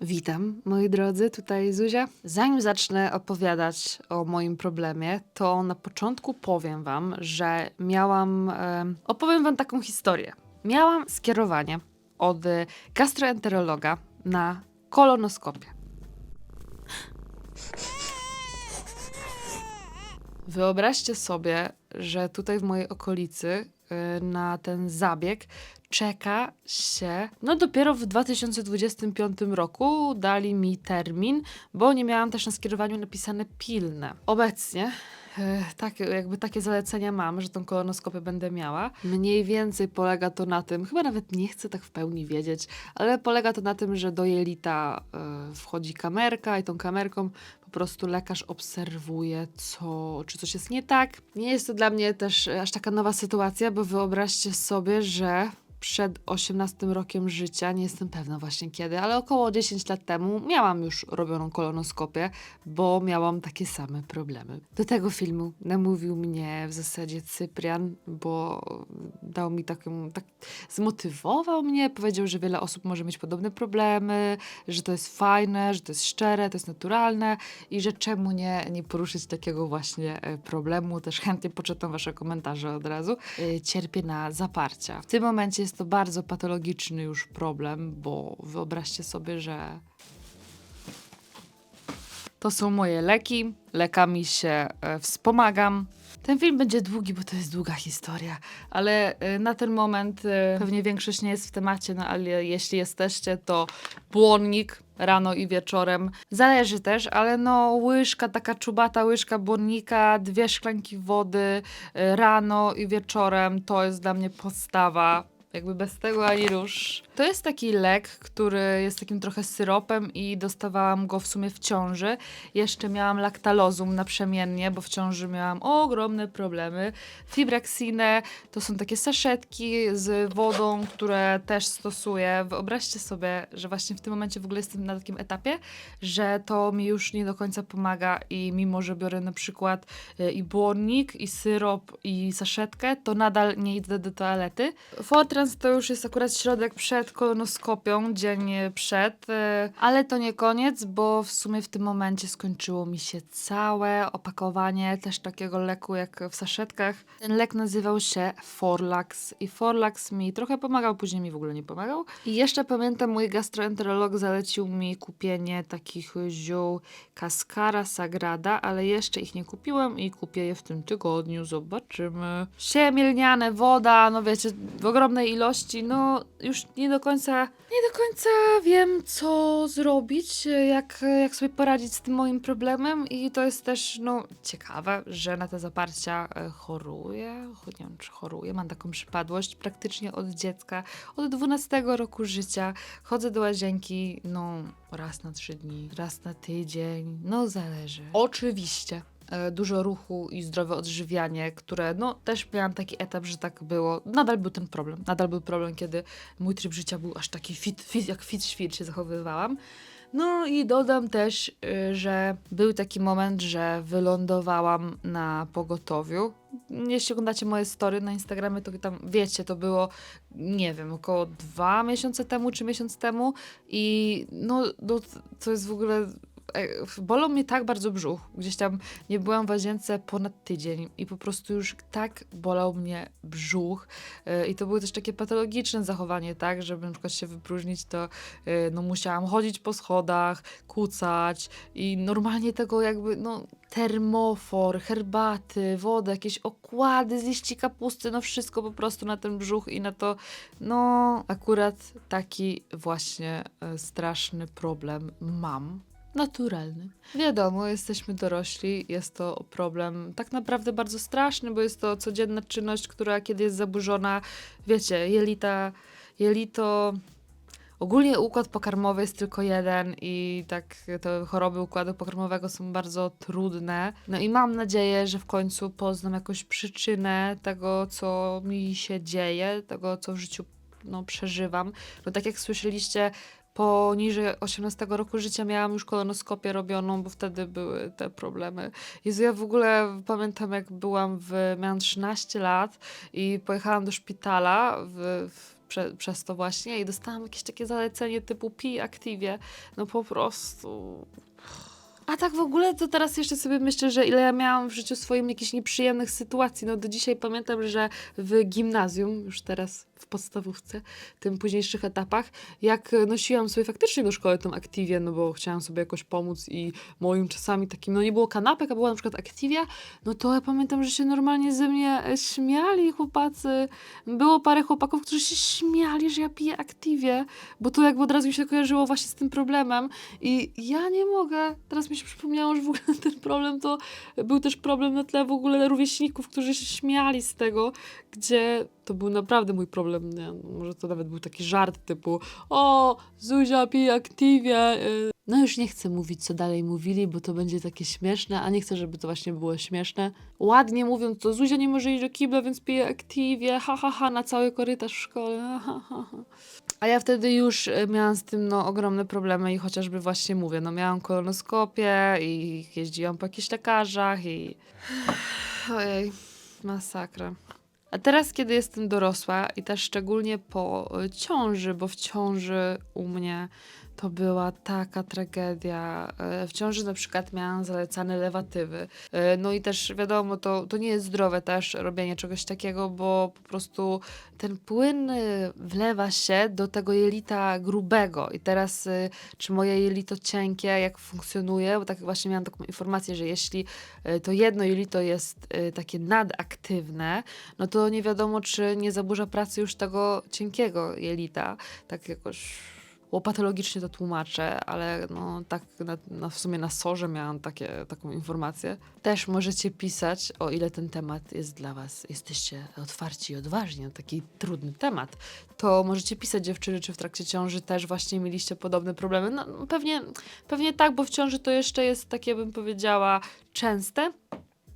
Witam, moi drodzy, tutaj Zuzia. Zanim zacznę opowiadać o moim problemie, to na początku powiem Wam, że miałam. em, opowiem Wam taką historię. Miałam skierowanie od gastroenterologa na kolonoskopię. Wyobraźcie sobie, że tutaj w mojej okolicy y, na ten zabieg czeka się. No dopiero w 2025 roku dali mi termin, bo nie miałam też na skierowaniu napisane pilne. Obecnie. e, Tak, jakby takie zalecenia mam, że tą kolonoskopię będę miała. Mniej więcej polega to na tym, chyba nawet nie chcę tak w pełni wiedzieć, ale polega to na tym, że do jelita e, wchodzi kamerka i tą kamerką po prostu lekarz obserwuje, co, czy coś jest nie tak. Nie jest to dla mnie też aż taka nowa sytuacja, bo wyobraźcie sobie, że przed 18 rokiem życia, nie jestem pewna właśnie kiedy, ale około 10 lat temu miałam już robioną kolonoskopię, bo miałam takie same problemy. Do tego filmu namówił mnie w zasadzie Cyprian, bo dał mi taką, tak, zmotywował mnie, powiedział, że wiele osób może mieć podobne problemy, że to jest fajne, że to jest szczere, to jest naturalne i że czemu nie, nie poruszyć takiego właśnie e, problemu. Też chętnie poczytam wasze komentarze od razu. E, Cierpię na zaparcia. W tym momencie jest to bardzo patologiczny już problem, bo wyobraźcie sobie, że to są moje leki, lekami się e, wspomagam. Ten film będzie długi, bo to jest długa historia, ale e, na ten moment e, pewnie większość nie jest w temacie, no ale jeśli jesteście, to błonnik rano i wieczorem. Zależy też, ale no łyżka, taka czubata łyżka błonnika, dwie szklanki wody rano i wieczorem, to jest dla mnie podstawa. Jakby bez tego ani rusz. To jest taki lek, który jest takim trochę syropem i dostawałam go w sumie w ciąży. Jeszcze miałam laktalozum naprzemiennie, bo w ciąży miałam ogromne problemy. Fibraxinę to są takie saszetki z wodą, które też stosuję. Wyobraźcie sobie, że właśnie w tym momencie w ogóle jestem na takim etapie, że to mi już nie do końca pomaga i mimo, że biorę na przykład y, i błonnik, i syrop, i saszetkę, to nadal nie idę do toalety. Fortrans to już jest akurat środek przed kolonoskopią, dzień przed, y, ale to nie koniec, bo w sumie w tym momencie skończyło mi się całe opakowanie też takiego leku jak w saszetkach. Ten lek nazywał się Forlax i Forlax mi trochę pomagał, później mi w ogóle nie pomagał. I jeszcze pamiętam, mój gastroenterolog zalecił mi kupienie takich ziół Cascara Sagrada, ale jeszcze ich nie kupiłam i kupię je w tym tygodniu, zobaczymy. Siemielniane, woda, no wiecie, w ogromnej ilości, no już nie do końca, nie do końca wiem, co zrobić, jak, jak sobie poradzić z tym moim problemem i to jest też, no, ciekawe, że na te zaparcia e, choruję, Cho- nie wiem, czy choruję, mam taką przypadłość praktycznie od dziecka, od 12 roku życia, chodzę do łazienki, no, raz na trzy dni, raz na tydzień, no, zależy. Oczywiście dużo ruchu i zdrowe odżywianie, które no też miałam taki etap, że tak było. Nadal był ten problem. Nadal był problem, kiedy mój tryb życia był aż taki fit, fit jak fit świt się zachowywałam. No i dodam też, y, że był taki moment, że wylądowałam na pogotowiu. Jeśli oglądacie moje story na Instagramie, to tam wiecie, to było, nie wiem, około dwa miesiące temu czy miesiąc temu i no, no to jest w ogóle e, bolał mnie tak bardzo brzuch. Gdzieś tam nie byłam w łazience ponad tydzień i po prostu już tak bolał mnie brzuch. E, I to było też takie patologiczne zachowanie, tak, żeby na przykład się wypróżnić, to e, no musiałam chodzić po schodach, kucać i normalnie tego jakby, no termofor, herbaty, wodę, jakieś okłady z liści kapusty, no wszystko po prostu na ten brzuch i na to, no akurat taki właśnie straszny problem mam naturalny. Wiadomo, jesteśmy dorośli, jest to problem tak naprawdę bardzo straszny, bo jest to codzienna czynność, która kiedy jest zaburzona, wiecie, jelita, jelito. Ogólnie układ pokarmowy jest tylko jeden i tak te choroby układu pokarmowego są bardzo trudne. No i mam nadzieję, że w końcu poznam jakąś przyczynę tego, co mi się dzieje, tego, co w życiu no, przeżywam. No tak jak słyszeliście, poniżej 18 roku życia miałam już kolonoskopię robioną, bo wtedy były te problemy. Jezu, ja w ogóle pamiętam, jak byłam w, miałam 13 lat i pojechałam do szpitala w, w prze, przez to właśnie i dostałam jakieś takie zalecenie typu pij aktywie. No po prostu... A tak w ogóle to teraz jeszcze sobie myślę, że ile ja miałam w życiu swoim jakichś nieprzyjemnych sytuacji. No do dzisiaj pamiętam, że w gimnazjum, już teraz w podstawówce, tym późniejszych etapach, jak nosiłam sobie faktycznie do szkoły tą aktiwię, no bo chciałam sobie jakoś pomóc i moim czasami takim, no nie było kanapek, a była na przykład aktywia, no to ja pamiętam, że się normalnie ze mnie e, śmiali chłopacy. Było parę chłopaków, którzy się śmiali, że ja piję aktiwie, bo to jakby od razu mi się kojarzyło właśnie z tym problemem i ja nie mogę. Teraz mi się przypomniało, że w ogóle ten problem to był też problem na tle w ogóle rówieśników, którzy się śmiali z tego, gdzie to był naprawdę mój problem. Nie? Może to nawet był taki żart typu o, Zuzia pije aktywie. y. No już nie chcę mówić, co dalej mówili, bo to będzie takie śmieszne, a nie chcę, żeby to właśnie było śmieszne. Ładnie mówiąc, to Zuzia nie może iść do kibla, więc pije aktywie, ha, ha, ha, na cały korytarz w szkole, ha, ha, ha. A ja wtedy już e, miałam z tym no, ogromne problemy i chociażby właśnie mówię, no miałam kolonoskopię i jeździłam po jakichś lekarzach i... Ojej, masakra. A teraz, kiedy jestem dorosła i też szczególnie po ciąży, bo w ciąży u mnie to była taka tragedia. E, W ciąży na przykład miałam zalecane lewatywy. E, No i też wiadomo, to, to nie jest zdrowe też robienie czegoś takiego, bo po prostu ten płyn y, wlewa się do tego jelita grubego. I teraz, y, czy moje jelito cienkie, jak funkcjonuje, bo tak właśnie miałam taką informację, że jeśli y, to jedno jelito jest takie nadaktywne, no to nie wiadomo, czy nie zaburza pracy już tego cienkiego jelita. Tak jakoś łopatologicznie to tłumaczę, ale no tak na, na, w sumie na sorze miałam takie, taką informację. Też możecie pisać, o ile ten temat jest dla was, jesteście otwarci i odważni na taki trudny temat, to możecie pisać dziewczyny, czy w trakcie ciąży też właśnie mieliście podobne problemy. No no, pewnie, pewnie tak, bo w ciąży to jeszcze jest takie, bym powiedziała, częste.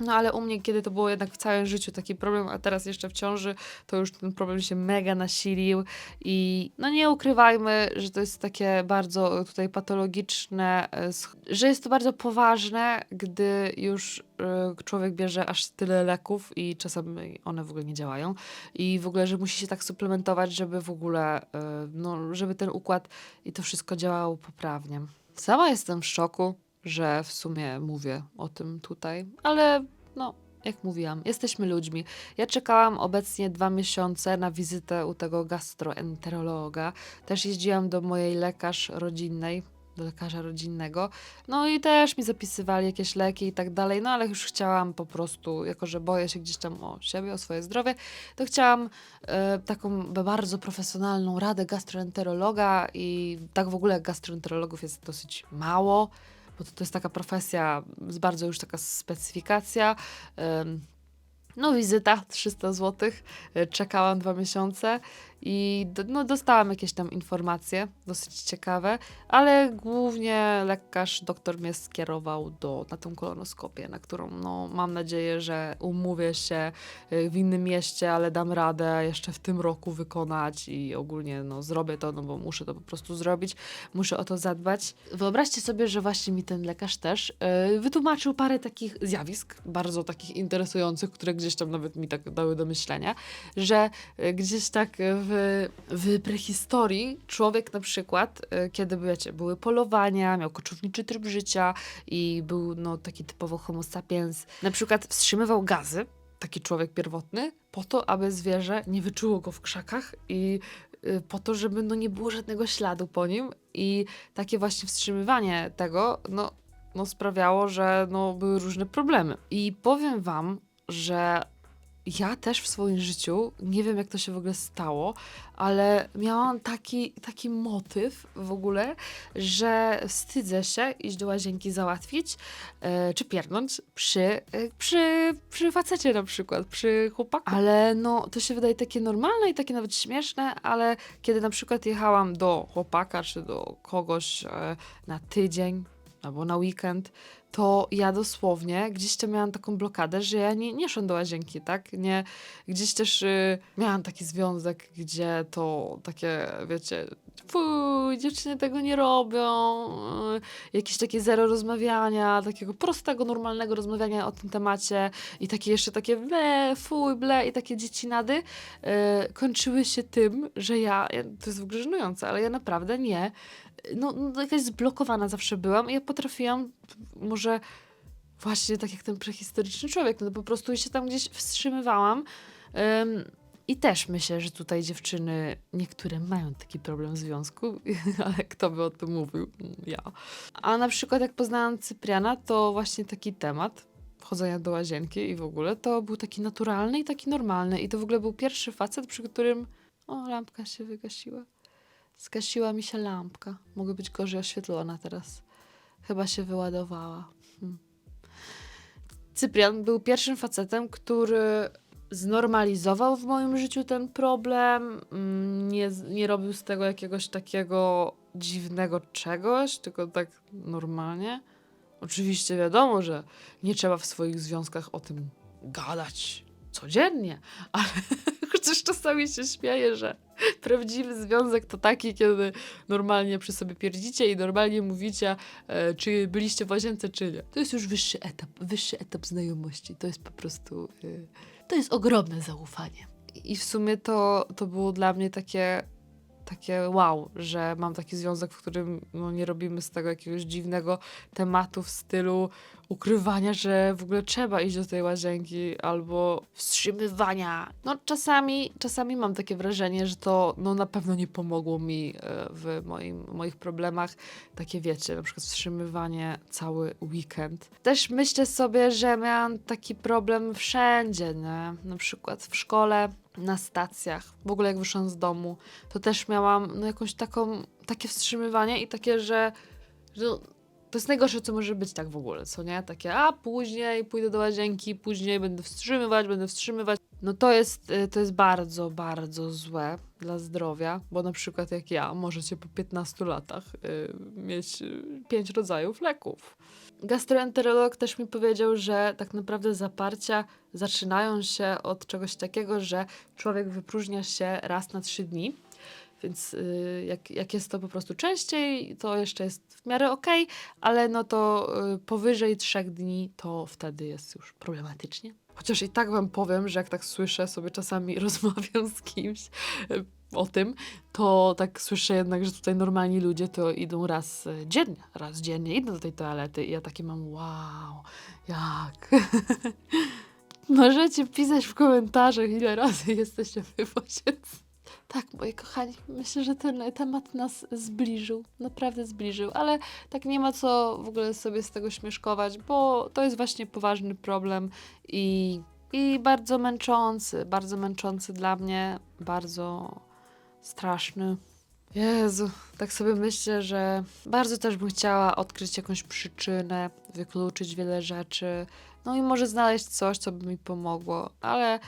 No ale u mnie, kiedy to było jednak w całym życiu taki problem, a teraz jeszcze w ciąży, to już ten problem się mega nasilił. I no nie ukrywajmy, że to jest takie bardzo tutaj patologiczne, e, że jest to bardzo poważne, gdy już e, człowiek bierze aż tyle leków i czasami one w ogóle nie działają. I w ogóle, że musi się tak suplementować, żeby w ogóle, e, no, żeby ten układ i to wszystko działało poprawnie. Sama jestem w szoku, że w sumie mówię o tym tutaj, ale no, jak mówiłam, jesteśmy ludźmi. Ja czekałam obecnie dwa miesiące na wizytę u tego gastroenterologa. Też jeździłam do mojej lekarz rodzinnej, do lekarza rodzinnego. No i też mi zapisywali jakieś leki i tak dalej, no ale już chciałam po prostu, jako że boję się gdzieś tam o siebie, o swoje zdrowie, to chciałam e, taką bardzo profesjonalną radę gastroenterologa i tak w ogóle gastroenterologów jest dosyć mało bo to, to jest taka profesja, z bardzo już taka specyfikacja. No, wizyta 300 zł. Czekałam dwa miesiące i do, no, dostałam jakieś tam informacje dosyć ciekawe, ale głównie lekarz, doktor mnie skierował do, na tą kolonoskopię, na którą no, mam nadzieję, że umówię się y, w innym mieście, ale dam radę jeszcze w tym roku wykonać i ogólnie no, zrobię to, no bo muszę to po prostu zrobić, muszę o to zadbać. Wyobraźcie sobie, że właśnie mi ten lekarz też y, wytłumaczył parę takich zjawisk, bardzo takich interesujących, które gdzieś tam nawet mi tak dały do myślenia, że y, gdzieś tak w, w prehistorii człowiek na przykład, y, kiedy wiecie, były polowania, miał koczowniczy tryb życia i był no, taki typowo homo sapiens, na przykład wstrzymywał gazy, taki człowiek pierwotny, po to, aby zwierzę nie wyczuło go w krzakach i y, po to, żeby no, nie było żadnego śladu po nim i takie właśnie wstrzymywanie tego, no, no sprawiało, że no, były różne problemy. I powiem wam, że ja też w swoim życiu, nie wiem jak to się w ogóle stało, ale miałam taki, taki motyw w ogóle, że wstydzę się iść do łazienki załatwić, e, czy pierdnąć przy, e, przy, przy facecie na przykład, przy chłopaku. Ale no, to się wydaje takie normalne i takie nawet śmieszne, ale kiedy na przykład jechałam do chłopaka, czy do kogoś e, na tydzień, albo na weekend, to ja dosłownie gdzieś tam miałam taką blokadę, że ja nie, nie szłam do łazienki, tak? Nie, gdzieś też y, miałam taki związek, gdzie to takie, wiecie, fuj, dziewczyny tego nie robią. Yy, Jakieś takie zero rozmawiania, takiego prostego, normalnego rozmawiania o tym temacie i takie jeszcze takie ble, fuj, ble i takie dziecinady yy, kończyły się tym, że ja, to jest w ogóle żenujące, ale ja naprawdę nie, no, no jakaś zblokowana zawsze byłam i ja potrafiłam może właśnie tak jak ten prehistoryczny człowiek, no po prostu się tam gdzieś wstrzymywałam. Ym, I też myślę, że tutaj dziewczyny, niektóre mają taki problem w związku, ale kto by o tym mówił? Ja. A na przykład jak poznałam Cypriana, to właśnie taki temat wchodzenia do łazienki i w ogóle, to był taki naturalny i taki normalny. I to w ogóle był pierwszy facet, przy którym... O, lampka się wygasiła. Zgasiła mi się lampka. Mogę być gorzej oświetlona teraz. Chyba się wyładowała. Hmm. Cyprian był pierwszym facetem, który znormalizował w moim życiu ten problem. mm, Nie, nie robił z tego jakiegoś takiego dziwnego czegoś, tylko tak normalnie. Oczywiście wiadomo, że nie trzeba w swoich związkach o tym gadać codziennie, ale chociaż czasami się śmieję, że prawdziwy związek to taki, kiedy normalnie przy sobie pierdzicie i normalnie mówicie, e, czy byliście w łazience, czy nie. To jest już wyższy etap, wyższy etap znajomości. To jest po prostu, y, to jest ogromne zaufanie. I w sumie to, to było dla mnie takie, takie wow, że mam taki związek, w którym no, nie robimy z tego jakiegoś dziwnego tematu w stylu ukrywania, że w ogóle trzeba iść do tej łazienki albo wstrzymywania. No czasami, czasami mam takie wrażenie, że to no, na pewno nie pomogło mi e, w moim, moich problemach. Takie wiecie, na przykład wstrzymywanie cały weekend. Też myślę sobie, że miałam taki problem wszędzie, nie? Na przykład w szkole, na stacjach, w ogóle jak wyszłam z domu, to też miałam no, jakąś taką, takie wstrzymywanie i takie, że, że to jest najgorsze, co może być tak w ogóle, co nie? Takie, a później pójdę do łazienki, później będę wstrzymywać, będę wstrzymywać. No to jest, y, to jest bardzo, bardzo złe dla zdrowia, bo na przykład jak ja, możecie po 15 latach y, mieć y, pięć rodzajów leków. Gastroenterolog też mi powiedział, że tak naprawdę zaparcia zaczynają się od czegoś takiego, że człowiek wypróżnia się raz na trzy dni. Więc y, jak, jak jest to po prostu częściej, to jeszcze jest w miarę okej, ale no to y, powyżej trzech dni, to wtedy jest już problematycznie. Chociaż i tak wam powiem, że jak tak słyszę, sobie czasami rozmawiam z kimś y, o tym, to tak słyszę jednak, że tutaj normalni ludzie to idą raz dziennie, raz dziennie idą do tej toalety i ja takie mam wow, jak? Możecie pisać w komentarzach, ile razy jesteście wy w łazience. Tak, moi kochani, myślę, że ten temat nas zbliżył, naprawdę zbliżył, ale tak nie ma co w ogóle sobie z tego śmieszkować, bo to jest właśnie poważny problem i, i bardzo męczący, bardzo męczący dla mnie, bardzo straszny. Jezu, tak sobie myślę, że bardzo też bym chciała odkryć jakąś przyczynę, wykluczyć wiele rzeczy, no i może znaleźć coś, co by mi pomogło, ale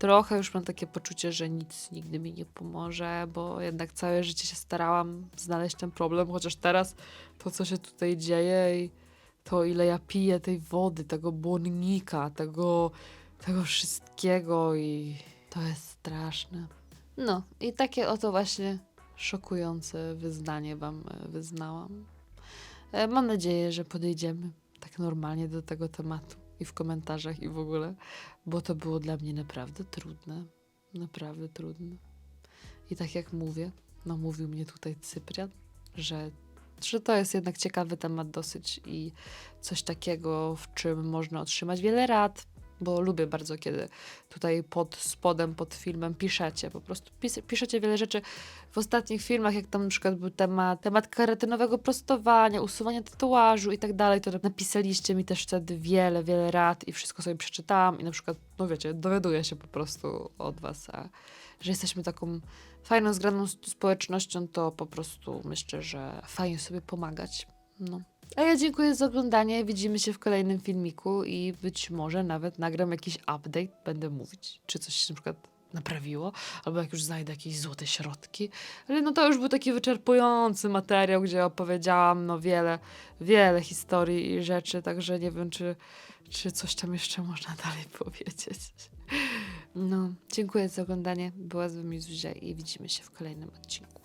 trochę już mam takie poczucie, że nic nigdy mi nie pomoże, bo jednak całe życie się starałam znaleźć ten problem, chociaż teraz to, co się tutaj dzieje i to, ile ja piję tej wody, tego błonnika, tego, tego wszystkiego i to jest straszne. No i takie oto właśnie szokujące wyznanie wam e, wyznałam. E, Mam nadzieję, że podejdziemy tak normalnie do tego tematu i w komentarzach i w ogóle, bo to było dla mnie naprawdę trudne. Naprawdę trudne. I tak jak mówię, no mówił mnie tutaj Cyprian, że, że to jest jednak ciekawy temat dosyć i coś takiego, w czym można otrzymać wiele rad, bo lubię bardzo, kiedy tutaj pod spodem, pod filmem piszecie, po prostu pis- piszecie wiele rzeczy. W ostatnich filmach, jak tam na przykład był temat, temat karatynowego prostowania, usuwania tatuażu i tak dalej, to napisaliście mi też wtedy wiele, wiele rad i wszystko sobie przeczytałam i na przykład, no wiecie, dowiaduję się po prostu od was, a że jesteśmy taką fajną, zgraną społecznością, to po prostu myślę, że fajnie sobie pomagać. No. A ja dziękuję za oglądanie. Widzimy się w kolejnym filmiku i być może nawet nagram jakiś update. Będę mówić, czy coś się na przykład naprawiło, albo jak już znajdę jakieś złote środki. Ale no to już był taki wyczerpujący materiał, gdzie opowiedziałam no wiele, wiele historii i rzeczy, także nie wiem, czy, czy coś tam jeszcze można dalej powiedzieć. No, dziękuję za oglądanie. Była z wami Zuzia i widzimy się w kolejnym odcinku.